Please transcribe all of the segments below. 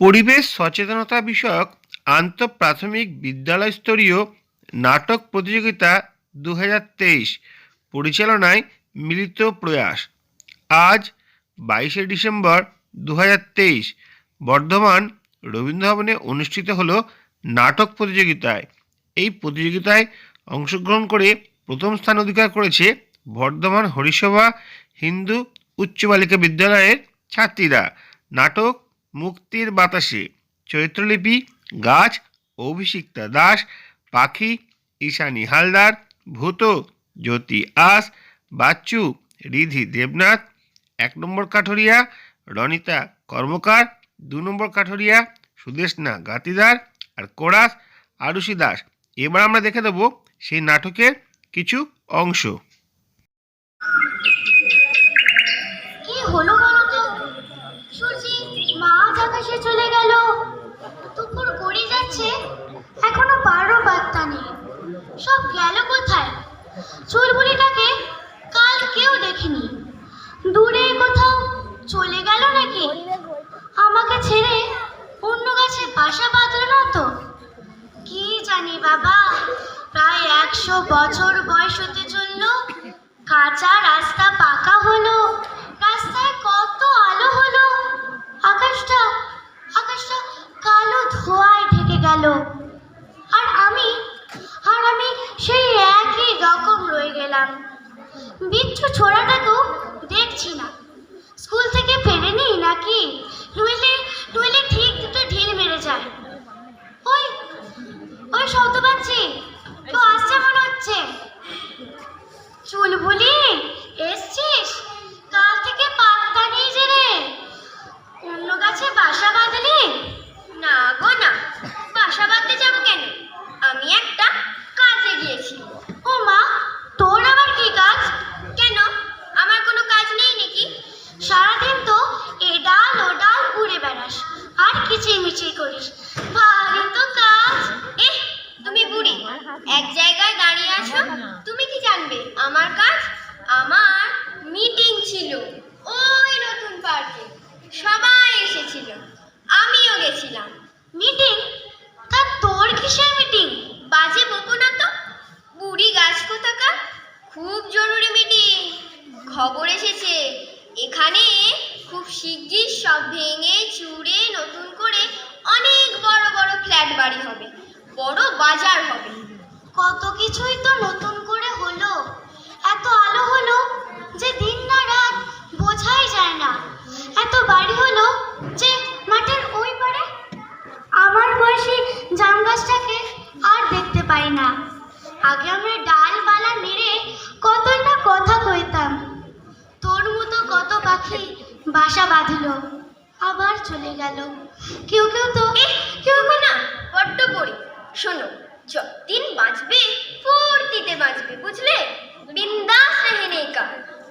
পরিবেশ সচেতনতা বিষয়ক আন্তঃপ্রাথমিক বিদ্যালয় স্তরীয় নাটক প্রতিযোগিতা দু হাজার তেইশ পরিচালনায় মিলিত প্রয়াস। আজ বাইশে ডিসেম্বর দু হাজার তেইশ বর্ধমান রবীন্দ্রভবনে অনুষ্ঠিত হলো নাটক প্রতিযোগিতায়। এই প্রতিযোগিতায় অংশগ্রহণ করে প্রথম স্থান অধিকার করেছে বর্ধমান হরিসভা হিন্দু উচ্চ বালিকা বিদ্যালয়ের ছাত্রীরা। নাটক মুক্তির বাতাসে চৈত্রলিপি গাছ, অভিষিক্তা দাস, পাখি, ঈশানী হালদার, ভূত, জ্যোতি আস, বাচ্চু, রিধি দেবনাথ, এক নম্বর কাঠরিয়া, রনিতা কর্মকার, দু নম্বর কাঠরিয়া, সুদেশনা গাতিদার আর কোরাস আরুষি দাস। এবার আমরা দেখে দেবো সেই নাটকের কিছু অংশ। সব গেল কোথায়? চুলবুলিটাকে কাল কেউ দেখেনি। দূরে কোথাও চলে গেল নাকি? আমাকে ছেড়ে অন্য গাছে বাসা বাঁধল না তো? কি জানি বাবা, প্রায় একশো বছর বয়স হতে চলল, কাঁচা রাস্তা পাকা হলো রাস্তায় কত আলো হলো আকাশটা আকাশটা কালো ধোঁয়ায় ঢেকে গেল আর আমি আর আমি সেই একই রকম রয়ে গেলাম বিচ্ছু ছোড়াটাকেও দেখছি না স্কুল থেকে ফেরেনি নাকি নইলে নইলে ঠিক দুটো ঢিল মেরে যায় ওই ওই সৌত পাচ্ছি কেউ আসছে মনে হচ্ছে চুলবুলি এসছিস কাল থেকে পাত্তা নেই যে রে অন্য গাছে বাসা বাঁধলি না গো না বাসা বাঁধতে যাব কেন আমি একটা কাজে গিয়েছি ও মা তোর আবার কি কাজ কেন আমার কোনো কাজ নেই নাকি সারাদিন তো এ ডাল ও ডাল ঘুরে বেড়াস আর কিচিরমিচির করিস ভারী তো কাজ এহ তুমি বুড়ি এক জায়গায় দাঁড়িয়ে আছো তুমি কি জানবে আমার কাজ আমার মিটিং ছিল ওই নতুন পার্কে সবাই এসেছিল আমিও গেছিলাম মিটিং তা তোর কিসের মিটিং বাজে বকো না তো বুড়ি গাছ কোথাকার খুব জরুরি মিটিং খবর এসেছে এখানে খুব শিগগির সব ভেঙে চুড়ে নতুন করে অনেক বড় বড় ফ্ল্যাট বাড়ি হবে বড় বাজার হবে। কত কিছুই তো নতুন করে হলো। এত আলো হলো যে দিন না রাত বোঝাই যায় না। এত বাড়ি হলো যে মাঠের ওই পারে আমার বয়সী জাম গাছটাকে আর দেখতে পাই না। আগে আমরা ডালপালা নেড়ে কত না কথা কইতাম। তোর মতো কত পাখি বাসা বাঁধল, আবার চলে গেল। কেউ কেউ তো কেউ কেউ না, বড্ড পড়ি শোনো যতদিন বাঁচবে ফুর্তিতে বাঁচবে বুঝলে? বিন্দাস রেহেনে কা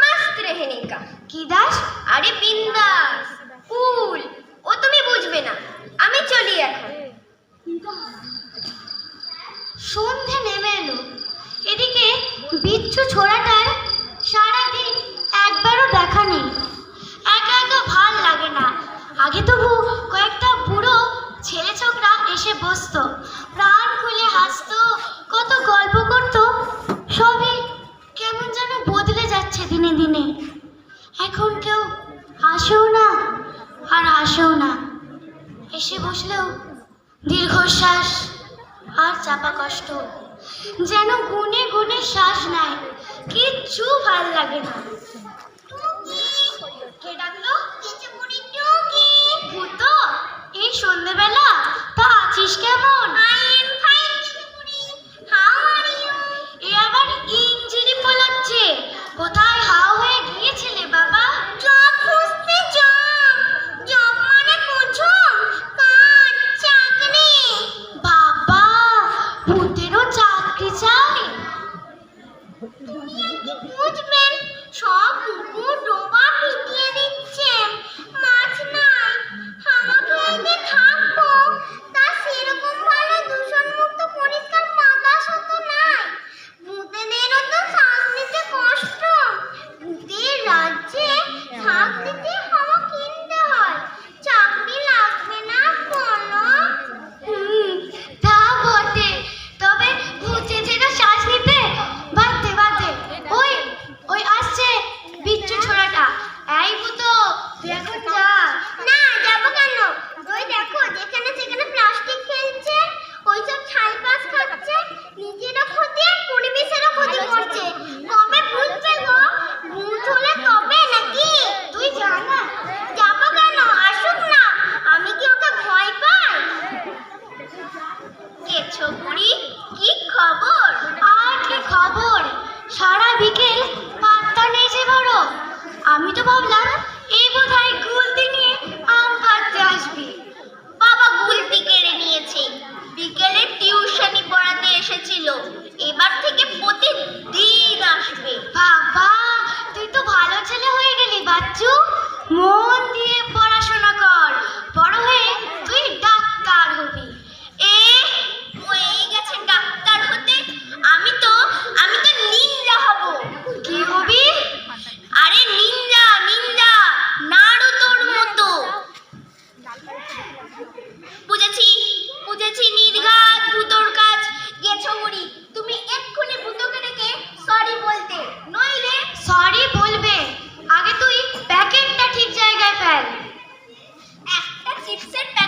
মস্ত রেহেনে কা কি দাস? আরে বিন্দাস কুল ও তুমি বুঝবে না আমি চলি এখন। সন্ধে নেমে এলো। এদিকে বিচ্ছু ছোড়াটার সারাদিন একবারও দেখা নেই। বুঝবেন সব পুকুর ডোবা করি ser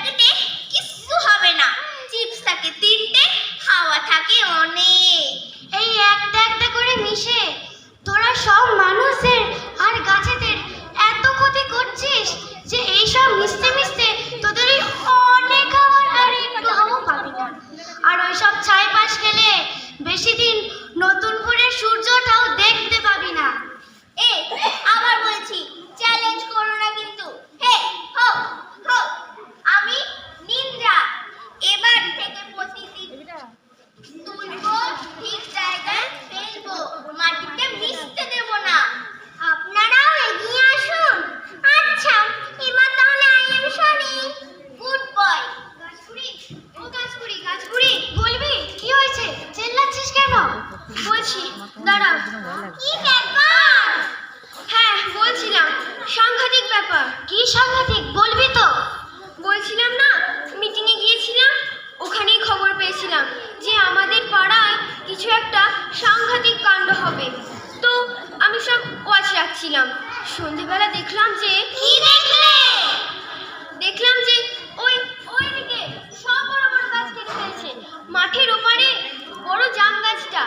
কি সাংঘাতিক? বলবি তো। বলছিলাম না মিটিংয়ে গিয়েছিলাম ওখানেই খবর পেয়েছিলাম যে আমাদের পাড়ায় কিছু একটা সাংঘাতিক কাণ্ড হবে। তো আমি সব ওয়াচ রাখছিলাম। সন্ধেবেলা দেখলাম যে কি দেখলে? দেখলাম যে ওই ওই দিকে সব বড় বড় গাছ কেটে ফেলছে। মাঠের ওপারে বড় জাম গাছটা।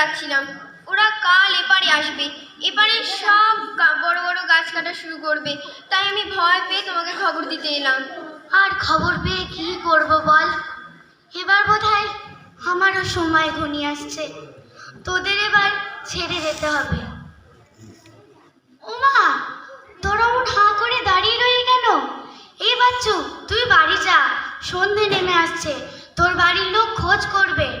রাখছিলাম। ওরা কাল এপারে আসবে। এপারে সব বড় বড় গাছ কাটা শুরু করবে। তাই আমি ভয় পেয়ে তোমাকে খবর দিতে এলাম। আর খবর পেয়ে কি করব বল? এবার বোধহয় আমারও সময় ঘনিয়ে আসছে। তোদের এবার ছেড়ে যেতে হবে। ওমা তোরা উঠ হাঁ করে দাঁড়িয়ে রয়ে কেন? এই বাচ্চু, তুই বাড়ি যা। সন্ধে নেমে আসছে। তোর বাড়ির লোক খোঁজ করবে।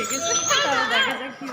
রেখেছে দেখা যাক কি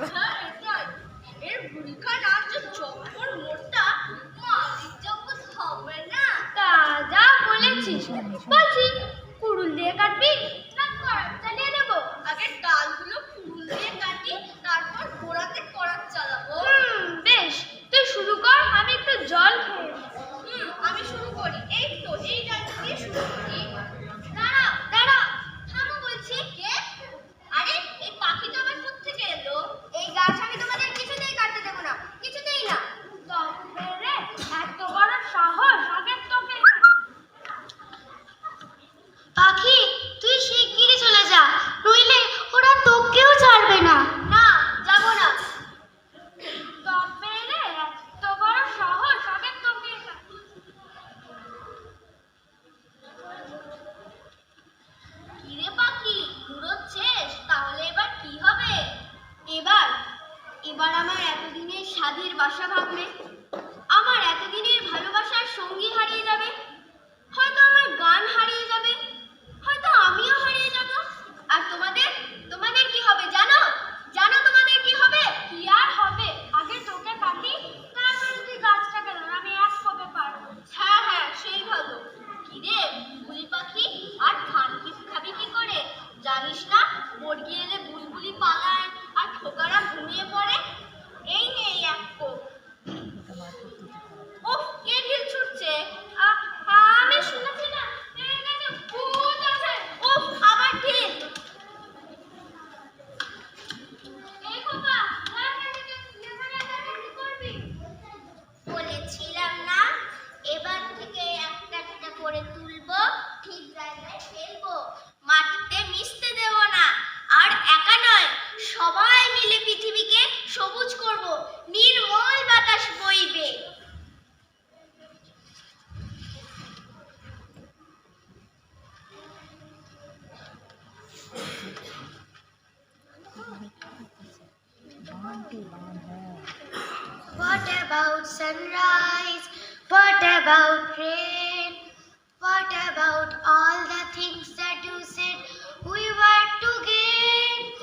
What about sunrise? What about rain? What about all the things that you said we were to gain?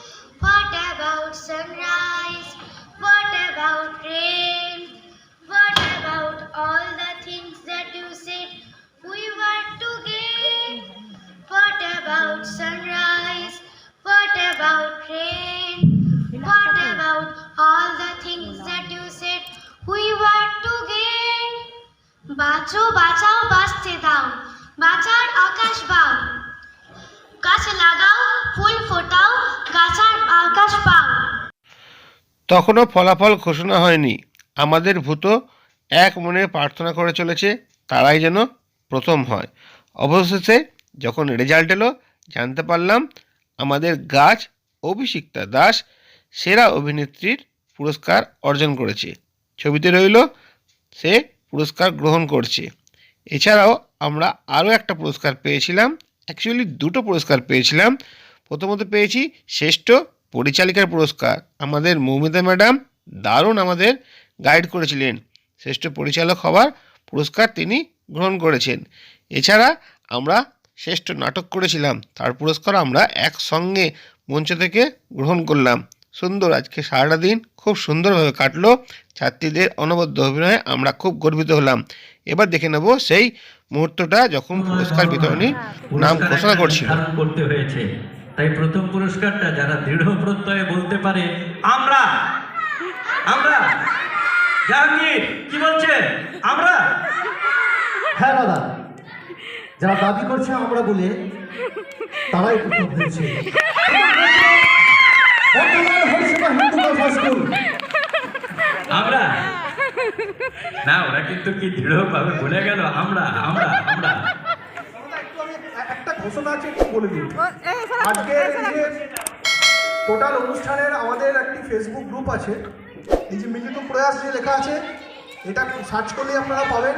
What about sunrise? What about rain? What about all the things that you said we were to gain? What about sunrise? What about rain? বাঁচো, বাঁচাও, বাঁচতে দাও। বাঁচার আকাশ বাও গাছ লাগাও, ফুল ফোটাও, গাছার আকাশ পাও। তখনও ফলাফল ঘোষণা হয়নি। আমাদের ভূত এক মনে প্রার্থনা করে চলেছে, তারাই যেন প্রথম হয়। অবশেষে যখন রেজাল্ট এলো, জানতে পারলাম আমাদের গাছ অভিষিক্তা দাস সেরা অভিনেত্রীর পুরস্কার অর্জন করেছে। ছবিতে রইল সে পুরস্কার গ্রহণ করছে। এছাড়াও আমরা আরও একটা পুরস্কার পেয়েছিলাম অ্যাকচুয়ালি দুটো পুরস্কার পেয়েছিলাম। প্রথমত পেয়েছি শ্রেষ্ঠ পরিচালিকার পুরস্কার। আমাদের মৌমিতা ম্যাডাম দারুণ আমাদের গাইড করেছিলেন। শ্রেষ্ঠ পরিচালক হওয়ার পুরস্কার তিনি গ্রহণ করেছেন। এছাড়া আমরা শ্রেষ্ঠ নাটক করেছিলাম, তার পুরস্কার আমরা একসঙ্গে মঞ্চ থেকে গ্রহণ করলাম। সুন্দর আজকে সারাটা দিন খুব সুন্দরভাবে কাটলো। ছাত্রীদের অনবদ্য অভিনয়ে আমরা খুব গর্বিত হলাম। এবার দেখে নেব সেই মুহূর্তটা যখন পুরস্কার বিতরণী নাম ঘোষণা করছিল। করতে হয়েছে। তাই প্রথম পুরস্কারটা যারা দৃঢ় প্রত্যয়ে বলতে পারে আমরা আমরা জাহাঙ্গীর কি বলছে? আমরা। হ্যাঁ দাদা। যারা দাবি করছে আমরা বলে তারাই প্রথম হয়েছে। আমরা? না ওরা কিন্তু কি দৃঢ়ভাবে বলে গেল? আমরা আমরা আমরা। একটু একটা ঘোষণা আছে একটু বলে দিই। আজকে টোটাল অনুষ্ঠানের আমাদের একটি ফেসবুক গ্রুপ আছে। এই যে মিলিত প্রয়াস যে লেখা আছে এটা সার্চ করলেই আপনারা পাবেন।